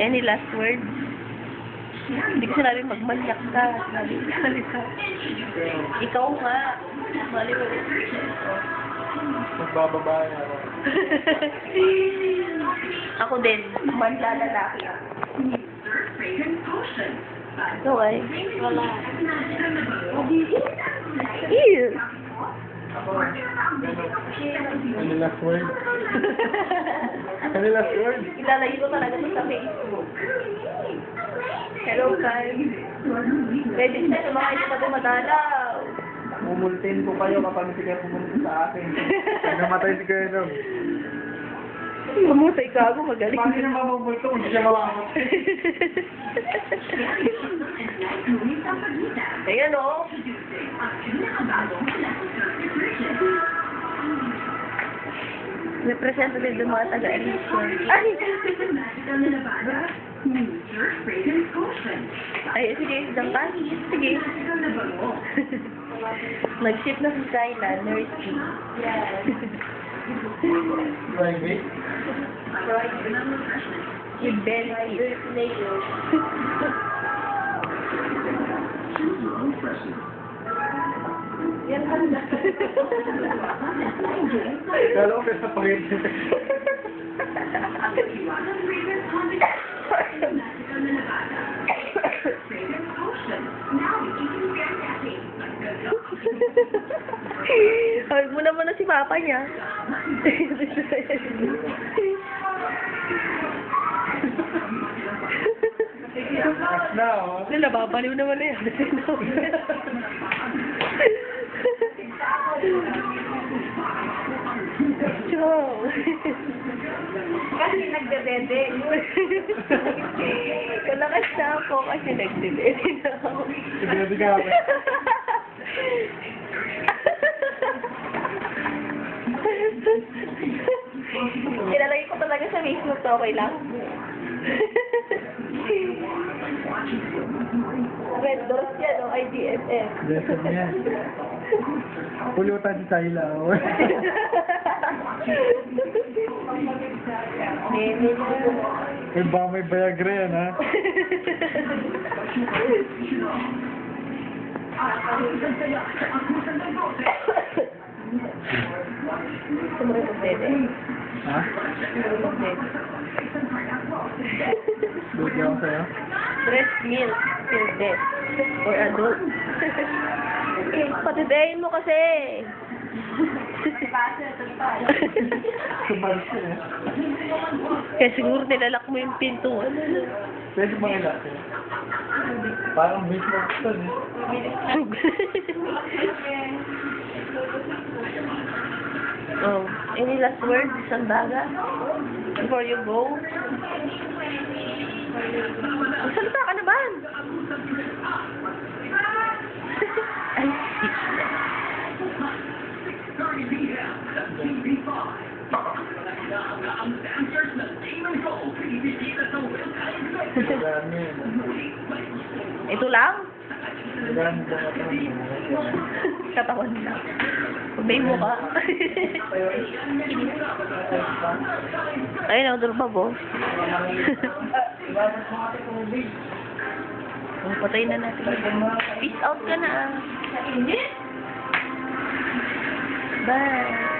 Any last words? Hindi ko sinabi magmanyak ka. Sinabi ko salita. Ikaw nga. Mali mo. Magbababae ako. ako din. Manlalalaki ako. Okay. Wala. Ew. Ano last word? Ano last word? Ilalayo ko talaga to sa Facebook. Hello, guys. Pwede sa sa mga hindi pa dumadalaw. Mumultin ko kayo kapag hindi kayo pumunta sa akin. Pag namatay si Kuya Nom. Mamutay ka ako, magaling. Paano naman mamulto kung hindi siya mamamatay? Ayan o. Representative ng mga taga-Alicia. Ay! Ay, sige, ka. Sige. Nag-ship na si Skyla, nursing. Private? Si Ben. Yan ang Kala ko kaya pangit. Ay, muna muna si papa niya. Mas na, oh. Nababaliw naman na yan. nagdedede. Kalakas na ako kasi nagdedede na ako. Nagdedede ka ako. Ilalagay ko talaga sa Facebook to, okay lang? Red doors yan, o IDSS. Lesson yan. Pulutan si Sayla, oh. Neme na. May Viagra yan, ha? Mo rin magdede? Ha? Mo rin magdede? Lugi ako sa'yo. Breast milk till death. For adult. eh, patidayin mo kasi. Kaya siguro nilalak mo yung pintuan. Pwede bang ilak? Parang beef box to, eh. oh, any last words, Sandaga? Before you go? Magsalita ka naman! Ay, speechless. Ito lang? Katawan lang. Kubay mo ka. Ayun, outdoor pa, boss. Oh, patay na natin. Peace out ka na. Bye.